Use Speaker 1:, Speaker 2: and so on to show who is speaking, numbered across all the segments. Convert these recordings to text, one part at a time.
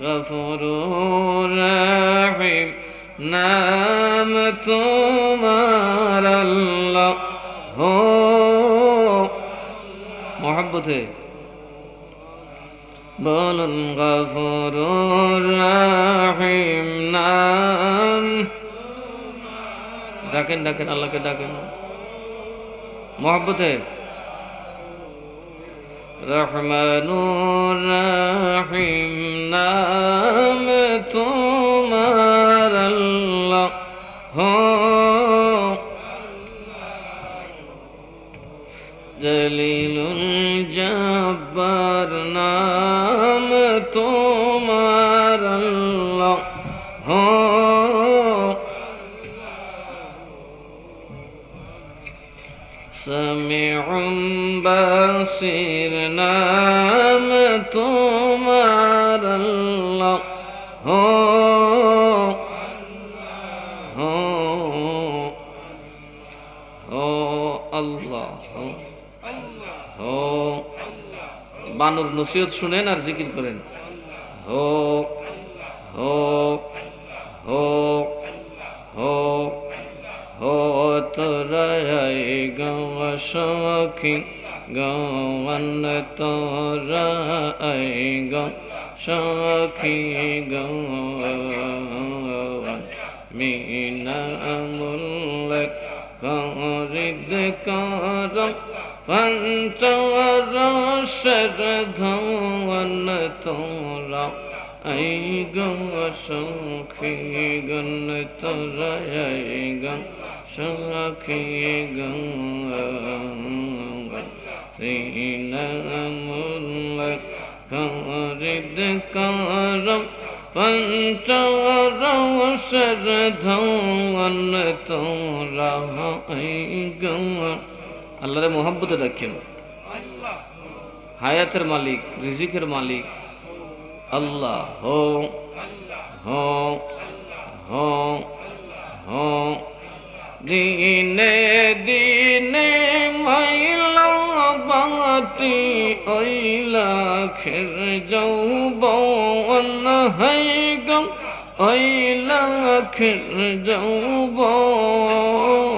Speaker 1: গফুরুর রহিম নাম তোমার আল্লাহ হো. মোহাব্বতে বলুন গফুরুর রহিম নাম. ডাকেন ডাকেন, আল্লাহকে ডাকেন। মোহাব্বতে رحمان الرحیم نام تمہار الله. ہو جلیل جبار نام تمہار الله. ہو سمع بصير বানুর নসিহত শুনেন আর জিকির করেন। হো হো হো হো হো, তোরাই গাওয়া সখী, গাওয়ান তোরাই গা সখী, গাওয়ান মিনা মুল্লে খরিদ করম। পঞ্চরসর ধন তোরা আই গো সখী গণ তোরা আই গো সখী গো শ্রীনামুল্ল খরিদ করম পঞ্চরসর ধন তোরা আই গো আল্লাহরে মোহাব্বতে রাখেন হায়াতের মালিক, রিজিকের মালিক। আল্লাহ হো দিনে দিনে মাইলা বাতি ওইলা খের যাও বন হাই গম, ওইলা খের যাও বন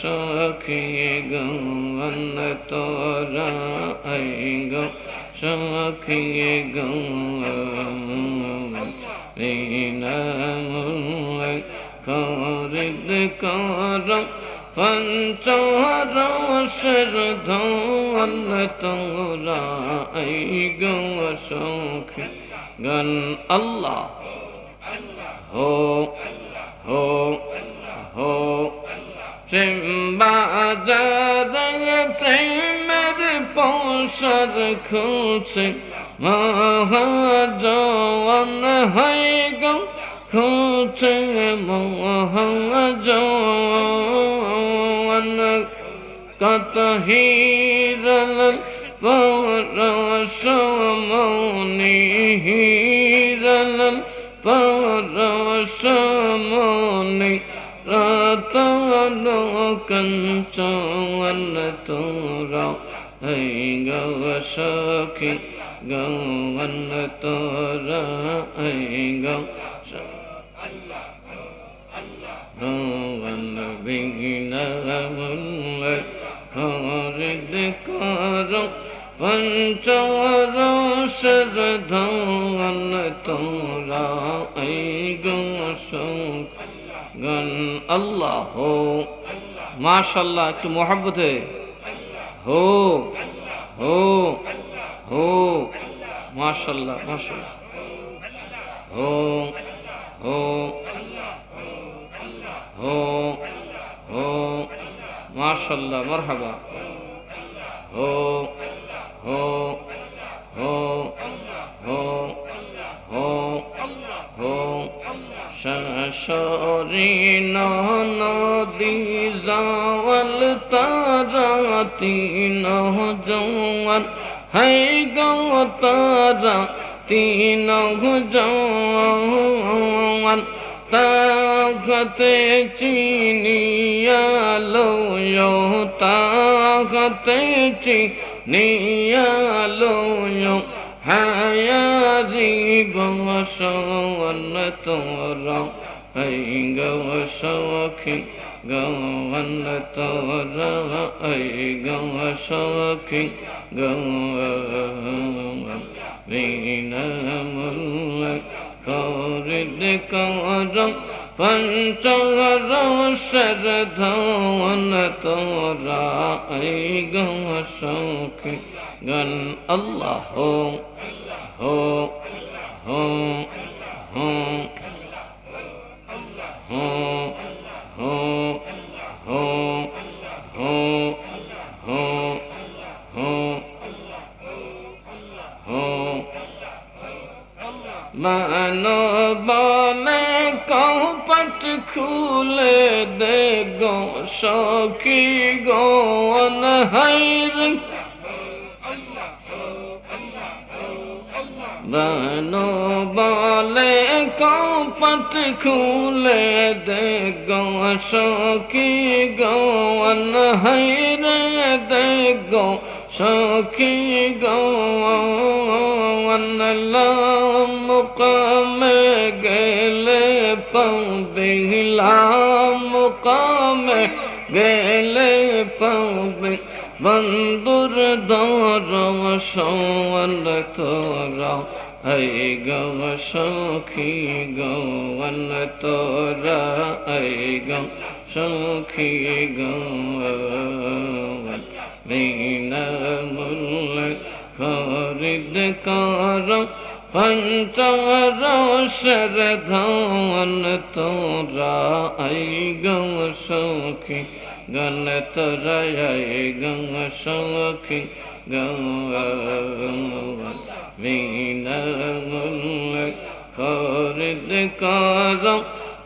Speaker 1: সখী গন তোরা গা সখী গন খরিদ করম পঞ্চরসর ধন তোরা এই গো সখী গন আল্লাহ। হো হো হো বাজার প্রেমের পৌষর খুলছে মহাজন হয়ে গো খুলছে মহাজন কত হিরল পরশমনি হিরল পরশমনি রতন কঞ্চন তোরা হই গৌ সখী গৌন তোরা হই গৌ গৌন বিঘ্ন মুল্ল খরিদ কর পঞ্চরসর ধন তোরা এই গৌ সখী গন আল্লাহ হো মাশাল্লাহ একটু মোহাব্বতে। হো হো হো মাশাল্লাহ মাশাল্লাহ হো হো ও ও, মাশাল্লাহ, মারহাবা। ও ও ও ও ও ও শাশরি নদী জাওয়াল তারাতি নহ জওয়ান হাই গো তারা তিন জওয়ান তাহতে চিনিয়ালো তাহতে চিনিয়ালো হায়াজি গসন তোরম أي غوش وكي غوان تورا أي غوش وكي غوان بين ملك خورد كورم পঞ্চরসর ধন তোরা ঐ গৌখ গণ আল্লাহ হো হো হো খুলে দে গো সখী গোন হাইরে। বানো বলে কপট খুলে দে গো সখী গৌন হাইরে। দে গো সখী مقام گلے پاؤں دہلا مقام گلے پاؤں বন্দুর দরম সৌল তোরা ঐ গম সখী গৌল তোরা ঐ গম সখী গৌল বিনা মূল খরিদ কারম পঞ্চরসর ধন তোরা এই গৌ সখী, গণ তোরা এই গৌ সখী বিনা মূল্য খরিদ কর।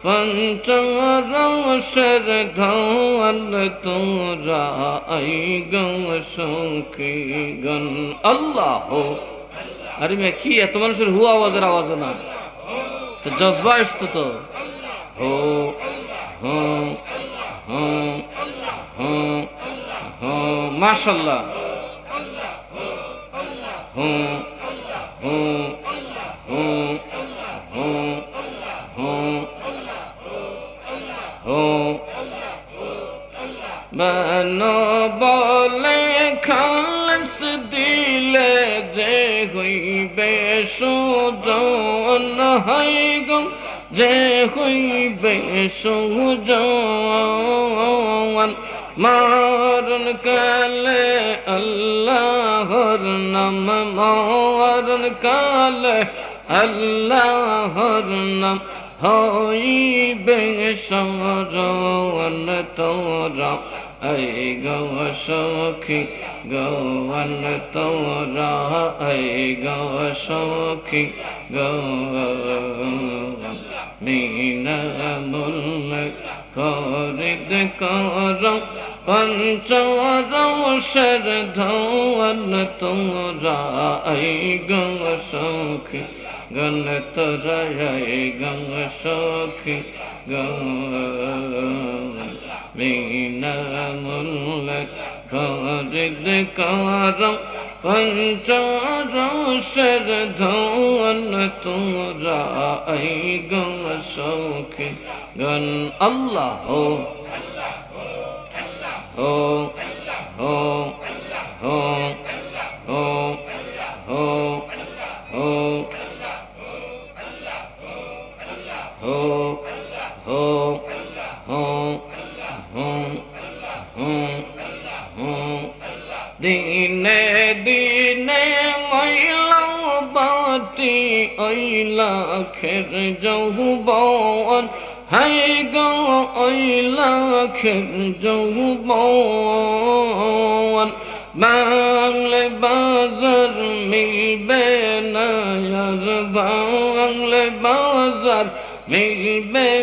Speaker 1: পঞ্চরসর ধন তোরা এই গৌ সখী, গণ আল্লাহ। আরে কি এত মানুষের হু আওয়াজের আওয়াজ না? তো জজবা আসতো তো। হো মাশাল্লাহ। মানো বলে খালস দিলে যে হইবে সুজন হাই গো, যে হইবে সুজন। মারণ কালে আল্লাহর নাম, মারণ কালে আল্লাহর নাম, হইবে সরণ তোরা। ای گو شوخی گوان تو را ای گو شوخی گوان مینا ملک খরিদ কর পঞ্চরসের ধন তোমরা আই গঙ্গ সখী, গণ তোরা, আই গঙ্গ সখী গঙ্গ মিনা পঞ্চরসর ধন তোরা এই গৌ সখী গণ আল্লাহ হো হো হো হো হো হো হো হো হো হো হো হো হো দিনে দিনে ময়লা বাটি ঐলা খের যৌবন। হাই গো ঐলা খের যৌবন। বাংলে বাজার মিলবে না বাংলে বাজার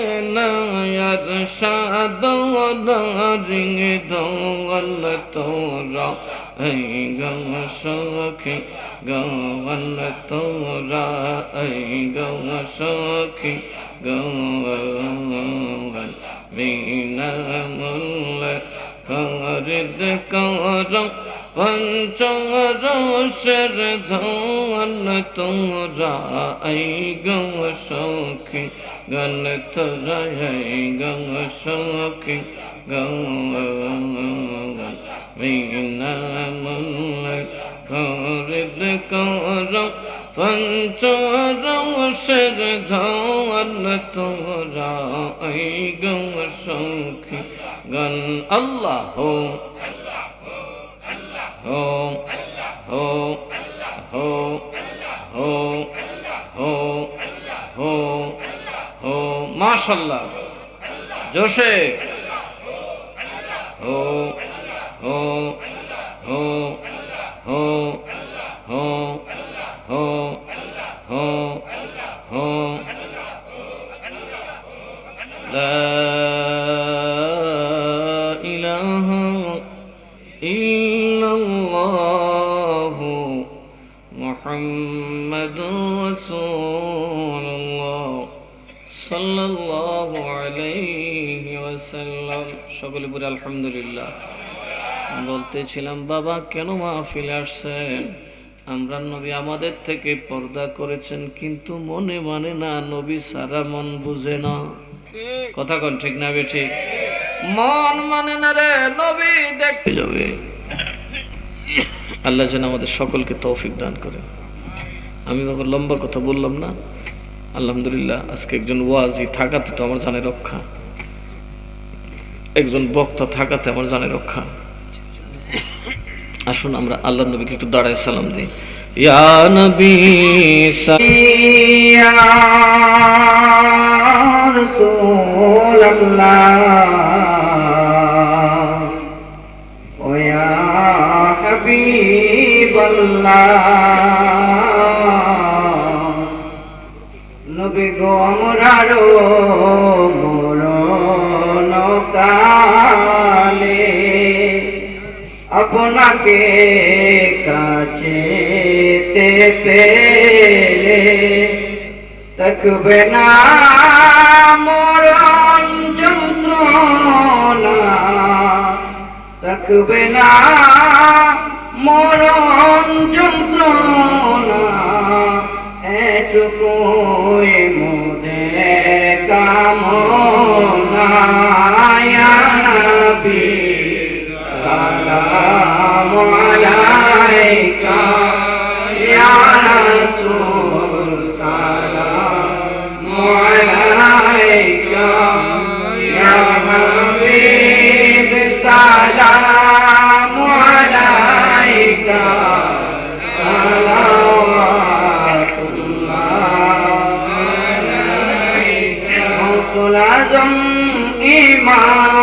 Speaker 1: للبنايات شادونا جيدو والتورا أي غوشوكي غوالتورا أي غوشوكي غوال بينا ملك خارد كارم পঞ্চরসের ধন তোরা এই গৌ সখী গণ তোরা এই গৌ সখী গৌন বিনা মূল্য খরিদ কর। পঞ্চরসের ধন তোরা এই গৌ সখী গণ আল্লাহ ho ho ho ho ho ho ho mashallah joshe ho ho ho ho ho ho ho সকলে বলে আলহামদুলিল্লাহ। বলতেছিলাম, বাবা, কেন মাহফিলে আসছেন? আমরা নবী আমাদের থেকে পর্দা করেছেন, কিন্তু মনে মানে না নবী সারা মন বুঝে না। কথা কন, ঠিক না বে ঠিক মন মানে না রে, নবী দেখতে যাবে আল্লাহ যেন আমাদের সকলকে তৌফিক দান করে আমি বাবা লম্বা কথা বললাম না। আলহামদুলিল্লাহ, আজকে একজন ওয়াজি থাকাতে তো আমার জানে রক্ষা। একজন বক্তা থাকাতে আমার জানে রক্ষা। আসুন আমরা আল্লাহ নবীকে একটু দাঁড়ায় সালাম দিই। ইয়া নবী
Speaker 2: নবী গো আমরারো কালে আপনাকে কাছে তে পেলে তকবে না মরণ যন্ত্রণা তকবে না মরণ যন্ত্রণা এটুকুই মোদের Mama.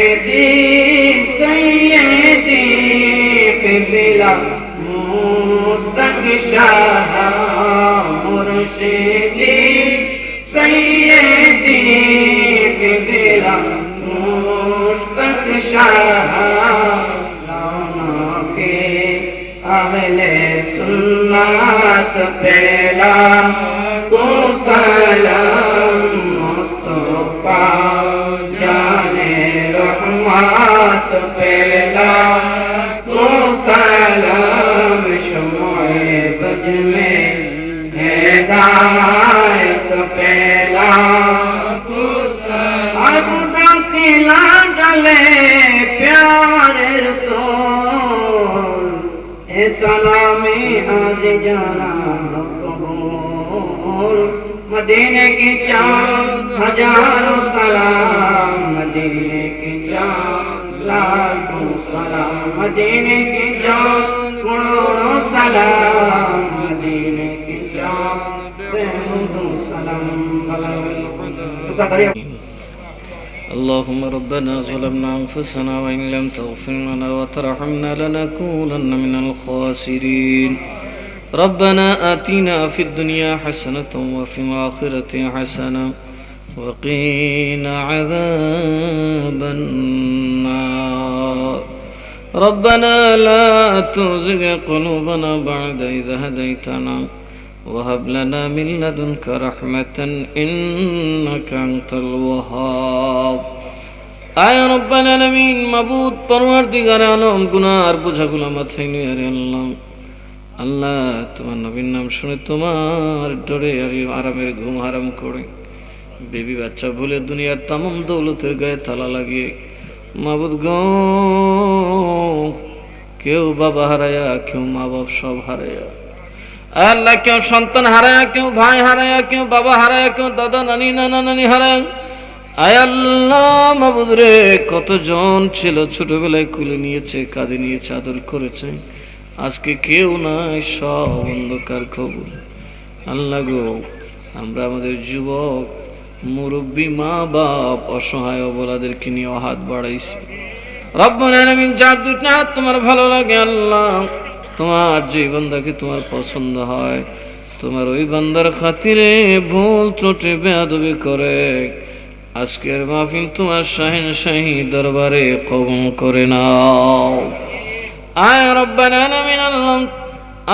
Speaker 2: अगले सुन्नत पहला को सलाम मुस्तफा जाने रहमत पहला جانا قبول مدینے کی چاند ہزاروں سلام مدینے کی چاند لاکھوں سلام مدینے کی چاند کروڑوں سلام مدینے کی چاند بہتوں سلام
Speaker 1: اللهم ربنا ظلمنا أنفسنا وإن لم تغفر لنا وترحمنا لنكونن من الخاسرين. ربنا آتنا في الدنيا حسنة وفي الآخرة حسنة وقنا عذاب النار ربنا لا تزغ قلوبنا بعد إذ هديتنا وهب لنا من لدنك رحمة إنك أنت الوهاب আয় রব্বাল আলামিন মাবুদ পরওয়ারদিগার আলম গুনার বোঝাগুলো মাথায় নিয়ে রে আল্লাহ আল্লাহ, তোমার নবীর নাম শুনে তোমার ডরে আর আরামের ঘুম হারাম করে। বেবি বাচ্চা ভুলে দুনিয়ার তামাম দৌলতের গায়ে তালা লাগিয়ে মাবুদ গ, কেউ বাবা হারায়া, কেউ মা বাপ সব হারায়া। আল্লাহ, কেউ সন্তান হারায়া, কেউ ভাই হারায়া, কেউ বাবা হারায়া, কেউ দাদা, নানি, নানা, নানি হারায়। আয় আল্লাহ মাবুদ রে, কতজন ছিল ছোটবেলায় কুলে নিয়েছে, কাঁধে নিয়েছে, আদর করেছে। আজকে কেউ নাই, সব অন্ধকার খবর। আল্লাহ গো, আমরা আমাদের যুবক, মুরব্বী মা বাপ অসহায় অবলাদেরকে নিয়ে হাত বাড়াইছি। রব্বুল আলামিন যার হাত তোমার ভালো লাগে, আল্লাহ, তোমার যে বান্দাকে তোমার পছন্দ হয়, তোমার ওই বান্দার খাতিরে ভুল ত্রুটি বেয়াদবি করে। আজকের মাহফিল তোমার শাহিন শাহী দরবারে কবম করে নাও। আয় রব্বানা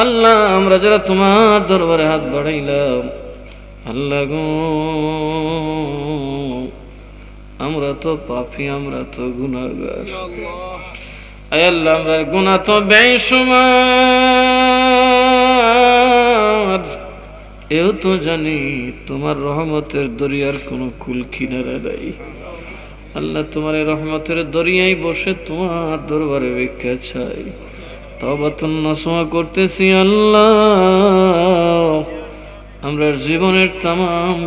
Speaker 1: আল্লাহ, আমরা যারা তোমার দরবারে হাত বাড়াইলাম, আল্লাহ গো, আমরা তো পাপি, আমরা তো আয় আল্লাহ, আমরা গুনাহ তো বেসুমার এও তো জানি তোমার রহমতের দরিয়ার কোনো কুল কিনারা নাই। আল্লাহ তোমার রহমতের দরিয়ায় বসে তোমার দরবারে ভিক্ষা চাই। তবাতুন নসমা করতেছি আল্লাহ। আমরা জীবনের তাম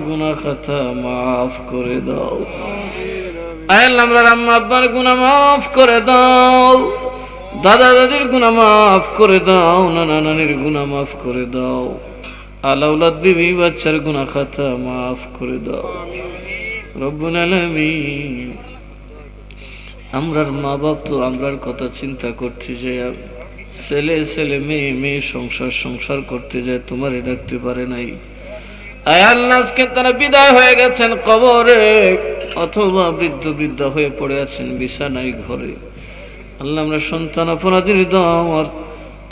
Speaker 1: গুনা খাতা মাফ করে দাও। আল্লাহ আমরা আম্মা আব্বার গুনাহ মাফ করে দাও। দাদা দাদির গুনাহ মাফ করে দাও। নানা নানির গুনাহ মাফ করে দাও। আলাউলাদ বিবি বাচ্চার গুনাহ খাতা মাফ করে দাও। রব্বুল আলামিন। আমরার মা বাপ তো আমরার কথা চিন্তা করতে যাই ছেলে ছেলে, মেয়ে মেয়ে সংসার সংসার করতে যায়, তোমারে ডাকতে পারে নাই। আয়াল্লাজকে তারা বিদায় হয়ে গেছেন কবরে, অথবা বৃদ্ধ বৃদ্ধ হয়ে পড়ে আছেন বিছানায় ঘরে। আল্লাহ, আমরা সন্তান, অপরাধীর দম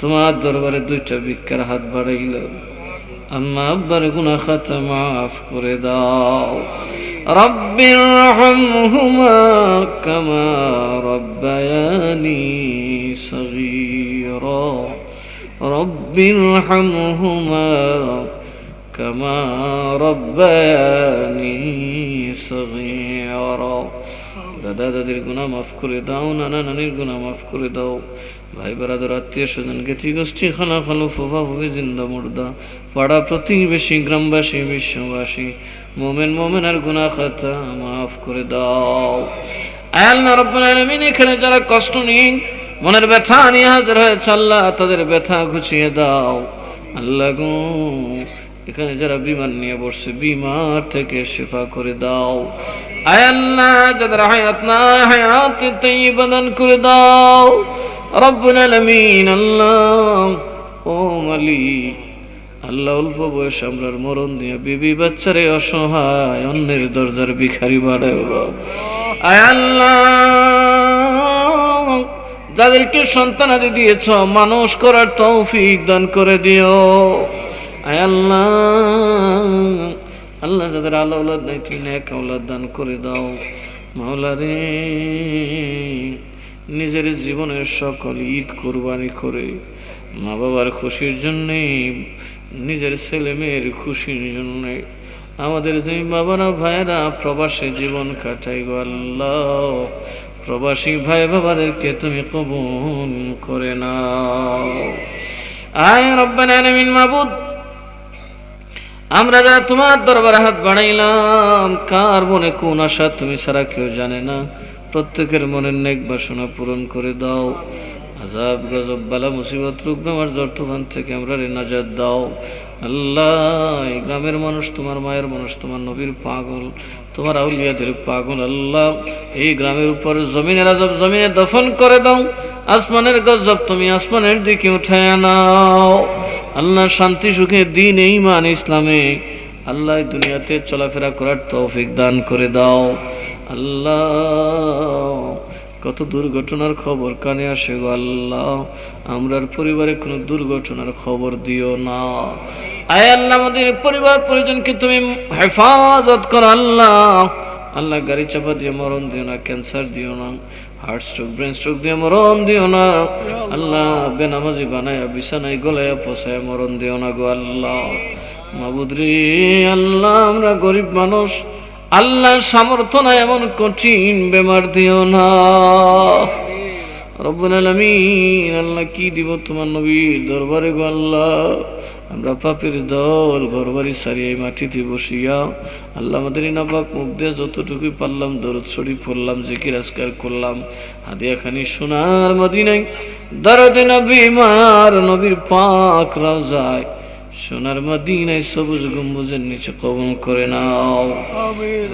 Speaker 1: তোমার দরবারে দুইটা ভিক্ষার হাত বাড়াইলাম। আম্মা আব্বার গুনা খাতা মাফ করে দাও رب ارحمهما كما ربياني صغيرا رب ارحمهما كما ربياني صغيرا দাদা, দাদির গুণা মাফ করে দাও, নানা নানির গুণা মাফ করে দাও। ভাই বেড়াদের আত্মীয় স্বজন জ্ঞাতি গোষ্ঠী খালা খালো ফুফা, ফুফি, জিন্দা, মুর্দা। পাড়া প্রতিবেশী, গ্রামবাসী, বিশ্ববাসী, মোমেন মোমেন আর গুণা খাতা মাফ করে দাও। আয়াল্লা রব্বুল আলামিন, এখানে যারা কষ্ট নিয়ে, মনের ব্যথা নিয়ে হাজির হয়েছে, আল্লাহ তাদের ব্যথা ঘুচিয়ে দাও। আল্লাহ গো এখানে যারা বিমান নিয়ে বসছে, বিমার থেকে শেফা করে দাও। আল্লাহ, যাদের হায়াত না হায়াত তৈবাদান করে দাও। রব্বুল আলামিন, আল্লাহ। ও মালিক, আল্লাহ অল্প বয়স আমরার মরণ দিয়ে বিবি বাচ্চারে অসহায়, অন্যের দরজার ভিখারি বাড়ায় আয় আল্লাহ, যাদেরকে সন্তানাদি দিয়েছ, মানুষ করার তৌফিক দান করে দিও। আয় আল্লাহ। আল্লাহ যাদের আল্লাহ নাই, তুমি নেক আওলাদ দান করে দাও। মাওলারে, নিজের জীবনের সকল ঈদ কোরবানি করে মা বাবার খুশির জন্যে, নিজের ছেলে মেয়ের খুশির জন্যে, আমাদের যে বাবারা ভাইরা প্রবাসে জীবন কাটাই গো আল্লাহ। প্রবাসী ভাই বাবাদেরকে তুমি কবুল করে নাও। আয় রব্বানা আলামিন মাবুদ। আমরা যারা তোমার দরবারে হাত বাড়াইলাম, কার মনে কোন আশা তুমি ছাড়া কেউ জানে না? প্রত্যেকের মনের নেক বাসনা পূরণ করে দাও। আজাব গজব, বালা, মুসিবত রূপ আমার জ্বর, তুফান থেকে আমরা রে নাজাদ দাও। আল্লাহ গ্রামের মানুষ, তোমার মায়ের মানুষ, তোমার নবীর পাগল, তোমার আউলিয়াদের পাগল, আল্লাহ, এই গ্রামের উপর জমিনের আজব জমিনে দফন করে দাও। আসমানের গজব তুমি আসমানের দিকে উঠায় নাও। আল্লাহ শান্তি সুখে দিন এই ইমান ইসলামে আল্লাহ দুনিয়াতে চলাফেরা করার তৌফিক দান করে দাও। আল্লাহ, কত দুর্ঘটনার খবর কানে আসে গো আল্লাহ। আমরার পরিবারে কোনো দুর্ঘটনার খবর দিও না। আয় আল্লাহ, আমাদের পরিবার পরিজনকে তুমি হেফাজত করো আল্লাহ। আল্লাহ গাড়ি চাপা দিয়ে মরণ দিও না, ক্যান্সার দিও না। হার্ট স্ট্রোক, ব্রেন স্ট্রোক দিয়ে মরণ দিও না। আল্লাহ বেনামাজি বানায়া, বিছানায় গলায়া ফসায় মরণ দিও না গো আল্লাহ। মাবুদরি আল্লাহ, আমরা গরিব মানুষ। আল্লাহ সামর্থ্য না এমন কঠিন বেমার দিও না। রব্বুল আলামিন, আল্লাহ কি দিব তোমার নবীর দরবারে গো আল্লাহ? আমরা পাপের দল ঘরবাড়ি সারিয়ে মাটিতে বসিয়া আল্লাহ আমাদের নাবাক মুখ দিয়ে যতটুকুই পারলাম, দরদ শরীফ পড়লাম যে কি রাজকার করলাম। হাদিয়া খানি সোনার মদিনায় দরদে নবী মার নবীর পাক যায় সোনার মদিনায় সবুজ গম্বুজের নিচে কবুল করে নাও।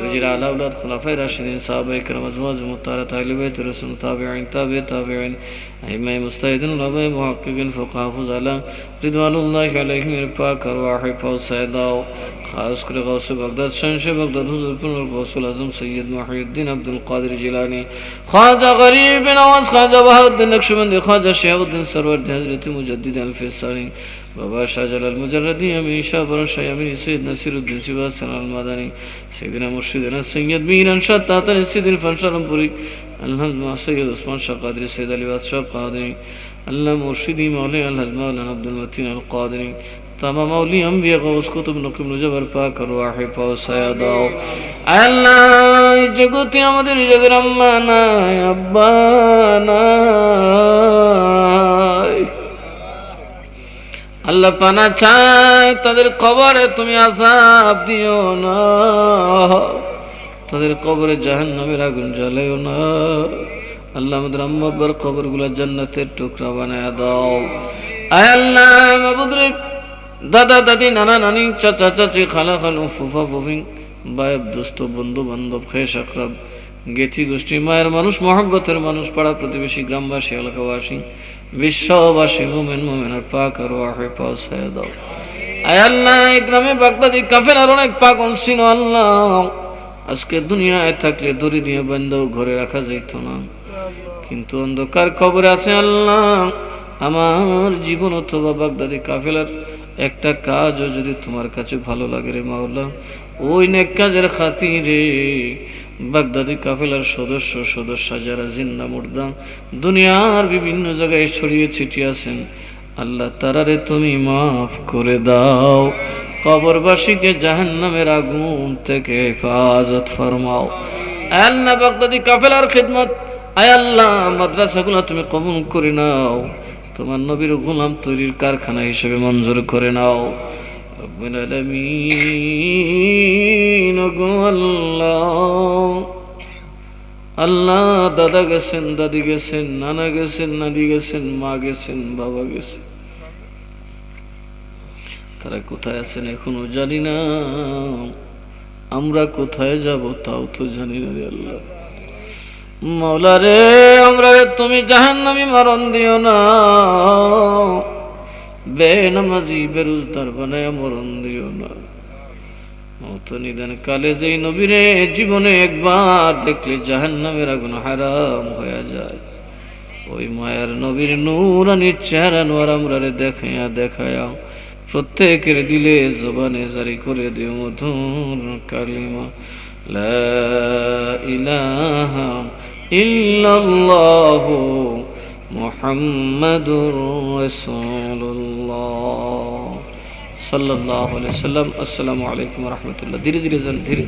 Speaker 1: হুজুর আলাউলাদ খোলাফায় রাশিদিন সাহাবা ইকরাম আজওয়াজ মুতারা তাহলিবে তুরসুন তাবিআইন তাবে তাবিআইন আইমাই মুস্তাহিদিন রাবাই মুহাক্কিকিন ফুকাহাফুজ আলাম রিদওয়ানুল্লাহি আলাইহিম ইরফা করওয়াহি ফাউসায় দাও خاص کر غوث بغداد شنش بغداد حضور پر غوث العظم سید محی الدین عبد القادر جیلانی خواجہ غریب نواز خواجہ بہادر نقشبندی خواجہ شیخ الدین سرور حضرت مجدد الفسانی. بابا شاہ جلال مجردی امین شاہ برن شاہ امین سید نصیر الدین سیبا سنان المدانی سیدنا مرشدنا سید میران شاہ تاتن سید الفن شرم پوری الحمد مع سید عثمان شاہ قادری سید علی واد شاہ قادری. اللہ مرشدی مولی الحض عبد المتین القادری. গৌস কুতুব নকিম নজবার পাক আর ওয়াহি পাও সায়া দাও আল্লাহ, এই জগতে আমাদের এই জগের আম্মা নাই, আব্বা নাই। আল্লাহ পানা চায়, তাদের কবরে তুমি আজাব দিও না। তাদের কবরে জাহান নামের আগুন জ্বালেও না। আল্লাহ আমাদের আম্মাব্বার কবরগুলা জান্নাতের টুকরা বানায় দাও। আয় আল্লাহ মাবুদরে দাদা দাদি নানা নানি চাচা চাচি খালা খালু ফুফা ফুফিং বায়ব দোস্ত, বন্ধু বান্ধব খেয়ে সাকরাব গেথি গোষ্ঠী, মায়ের মানুষ, মহব্বতের মানুষ, পাড়া প্রতিবেশী, গ্রামবাসী, এলাকাবাসী, বিশ্ববাসী, মোমেন, মোমেনের পাক আর ওয়াহে পৌঁছায় দাও আয় আল্লাহ, এই গ্রামে বাগদাদি, কাফেলার অনেক পাগল ছিল আল্লাহ। আজকে দুনিয়ায় থাকলে দড়ি দিয়ে বন্ধ ঘরে রাখা যাইত না। কিন্তু অন্ধকার খবরে আছে আল্লাহ, আমার জীবন অথবা বাগদাদি, কাফেলার একটা কাজও যদি তোমার কাছে ভালো লাগে রে মাওলা, ওই নেক কাজের খাতিরে বাগদাদি কাফেলার সদস্য সদস্য যারা জিন্না মুর্দা, দুনিয়ার বিভিন্ন জায়গায় ছড়িয়ে ছিটিয়ে আছেন, আল্লাহ তারারে তুমি মাফ করে দাও। কবরবাসীকে জাহান্নামের আগুন থেকে হেফাজত ফরমাও। আল্লাহ বাগদাদি কাফেলার খিদমত, আয় আল্লাহ, মাদ্রাসাগুলো তুমি কবুল করে নাও। তোমার নবীর গোলাম তৈরির কারখানা হিসেবে মঞ্জুর করে নাও। আল্লাহ। দাদা গেছেন, দাদি গেছেন, নানা গেছেন, নানি গেছেন, মা গেছেন, বাবা গেছেন। তারা কোথায় আছেন এখনও জানি না। আমরা কোথায় যাব তাও তো জানি না আল্লাহ। মৌলারে আমরা তুমি জাহান্নামি মরণ দিও না। বেনামাজি বেরুজদার বানায় মরণ দিও না। মত নিদান কালে যেই নবীরে জীবনে একবার দেখলে জাহান্নামের আগুন হারাম হয়ে যায়। ওই মায়ের নবীর নূরানির চেহারা নোয়ার আমরা দেখাইয়া দেখায়া প্রত্যেকের দিলে জবানে জারি করে দিও মধুর কালিমা। লা ইলাহা إلا الله محمد رسول الله صلى الله عليه وسلم السلام عليكم ورحمة الله ধীরে ধীরে যান ধীরে ধীরে